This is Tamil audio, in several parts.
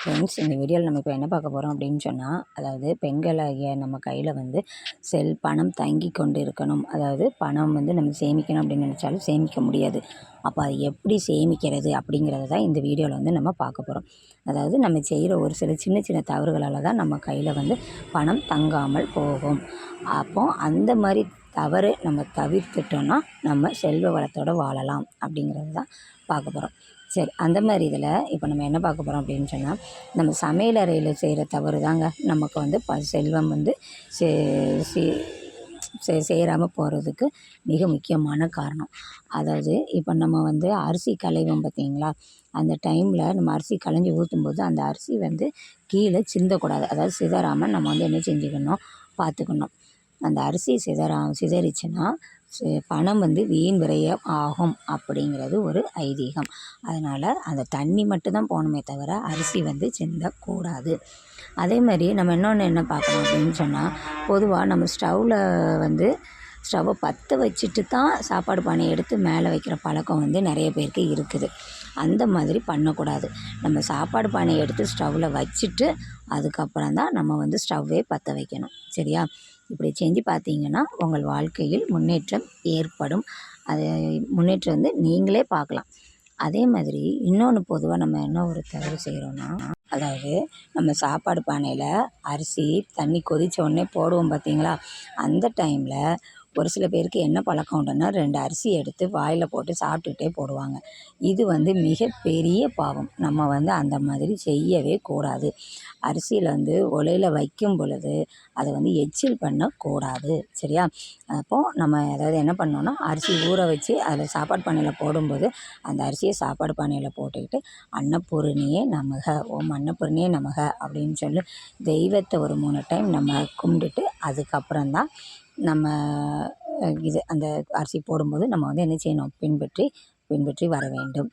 ஃப்ரெண்ட்ஸ் இந்த வீடியோவில் நம்ம இப்போ என்ன பார்க்க போகிறோம் அப்படின்னு சொன்னால் அதாவது பெண்களாகிய நம்ம கையில் வந்து செல் பணம் தங்கி கொண்டு இருக்கணும் அதாவது பணம் வந்து நம்ம சேமிக்கணும் அப்படின்னு நினச்சாலும் சேமிக்க முடியாது. அப்போ அது எப்படி சேமிக்கிறது அப்படிங்கிறத தான் இந்த வீடியோவில் வந்து நம்ம பார்க்க போகிறோம் அதாவது நம்ம செய்கிற ஒரு சில சின்ன சின்ன தவறுகளால் தான் நம்ம கையில் வந்து பணம் தங்காமல் போகும். அப்போ அந்த மாதிரி தவறு நம்ம தவிர்த்துட்டோம்னா நம்ம செல்வ வளத்தோடு வாழலாம் அப்படிங்கிறது தான் பார்க்க போகிறோம் சரி அந்த மாதிரி இதில் இப்போ நம்ம என்ன பார்க்க போகிறோம் அப்படின்னு சொன்னால் நம்ம சமையல் அறையில் செய்கிற தவறு தாங்க நமக்கு வந்து ப செல்வம் வந்து சே சே செ சேராமல் போகிறதுக்கு மிக முக்கியமான காரணம். அதாவது இப்போ நம்ம வந்து அரிசி களைவோம் பார்த்தீங்களா அந்த டைமில் நம்ம அரிசி களைஞ்சி ஊற்றும்போது அந்த அரிசி வந்து கீழே சிந்தக்கூடாது. அதாவது சிதறாமல் நம்ம வந்து என்ன செஞ்சுக்கணும்? பார்த்துக்கணும். அந்த அரிசி சிதறா சிதறிச்சுன்னா பணம் வந்து வீண் விரயம் ஆகும் அப்படிங்கிறது ஒரு ஐதீகம். அதனால் அந்த தண்ணி மட்டும்தான் போகணுமே தவிர அரிசி வந்து சிந்தக்கூடாது. அதே மாதிரி நம்ம இன்னொன்று என்ன பார்க்கணும் அப்படின்னு சொன்னால் பொதுவாக நம்ம ஸ்டவ்வில் வந்து ஸ்டவ்வை பற்ற வச்சுட்டு தான் சாப்பாடு பானையை எடுத்து மேலே வைக்கிற பழக்கம் வந்து நிறைய பேருக்கு இருக்குது. அந்த மாதிரி பண்ணக்கூடாது. நம்ம சாப்பாடு பானையை எடுத்து ஸ்டவ்வில் வச்சுட்டு அதுக்கப்புறம் தான் நம்ம வந்து ஸ்டவ்வே பற்ற வைக்கணும். சரியா? இப்படி செஞ்சு பார்த்தீங்கன்னா உங்கள் வாழ்க்கையில் முன்னேற்றம் ஏற்படும். அது முன்னேற்றம் வந்து நீங்களே பார்க்கலாம். அதே மாதிரி இன்னொன்று பொதுவாக நம்ம என்ன ஒரு தவறு செய்கிறோன்னா அதாவது நம்ம சாப்பாடு பானையில் அரிசி தண்ணி கொதித்த உடனே போடுவோம் பார்த்தீங்களா? அந்த டைமில் ஒரு சில பேருக்கு என்ன பழக்கம் உண்டுன்னா ரெண்டு அரிசி எடுத்து வாயில் போட்டு சாப்பிட்டுட்டே போடுவாங்க. இது வந்து மிகப்பெரிய பாவம். நம்ம வந்து அந்த மாதிரி செய்யவே கூடாது. அரிசியில் வந்து ஒலையில் வைக்கும் பொழுது அதை வந்து எச்சில் பண்ணக்கூடாது சரியா? அப்போது நம்ம அதாவது என்ன பண்ணோன்னா அரிசி ஊற வச்சு அதில் சாப்பாடு பானையில் போடும்போது அந்த அரிசியை சாப்பாடு பானையில் போட்டுக்கிட்டு அன்னப்பூரணியே நமக ஓம் அன்னப்பூரணியே நமக அப்படின்னு சொல்லி தெய்வத்தை ஒரு மூணு டைம் நம்ம கும்பிட்டுட்டு அதுக்கப்புறம் தான் நம்ம இது அந்த அரிசி போடும்போது நம்ம வந்து என்ன செய்யணும்? பின்பற்றி பின்பற்றி வர வேண்டும்.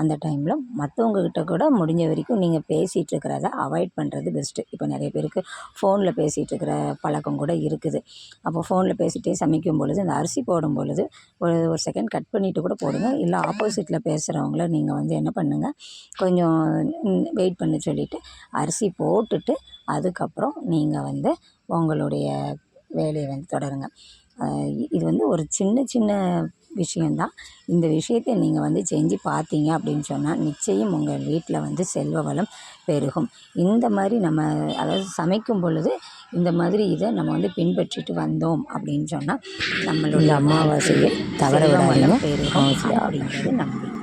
அந்த டைமில் மற்றவங்கக்கிட்ட கூட முடிஞ்ச வரைக்கும் நீங்கள் பேசிகிட்டு இருக்கிறத அவாய்ட் பண்ணுறது பெஸ்ட்டு இப்போ நிறைய பேருக்கு ஃபோனில் பேசிகிட்டு இருக்கிற பழக்கம் கூட இருக்குது. அப்போ ஃபோனில் பேசிகிட்டே சமைக்கும் பொழுது இந்த அரிசி போடும் பொழுது ஒரு ஒரு செகண்ட் கட் பண்ணிவிட்டு கூட போடுங்க. இல்லை ஆப்போசிட்டில் பேசுகிறவங்கள நீங்கள் வந்து என்ன பண்ணுங்கள் கொஞ்சம் வெயிட் பண்ண சொல்லிவிட்டு அரிசி போட்டுட்டு அதுக்கப்புறம் நீங்கள் வந்து உங்களுடைய வேலையை வந்து தொடருங்க. இது வந்து ஒரு சின்ன சின்ன விஷயந்தான் இந்த விஷயத்தை நீங்கள் வந்து செஞ்சு பார்த்தீங்க அப்படின்னு சொன்னால் நிச்சயம் உங்கள் வீட்டில் வந்து செல்வ வளம் பெருகும். இந்த மாதிரி நம்ம அதாவது சமைக்கும் பொழுது இந்த மாதிரி இதை நம்ம வந்து பின்பற்றிட்டு வந்தோம் அப்படின்னு சொன்னால் நம்மளுடைய அமாவாசையை தவற விடாதீங்க. பெருகும் அப்படிங்கிறது நம்பிக்கை.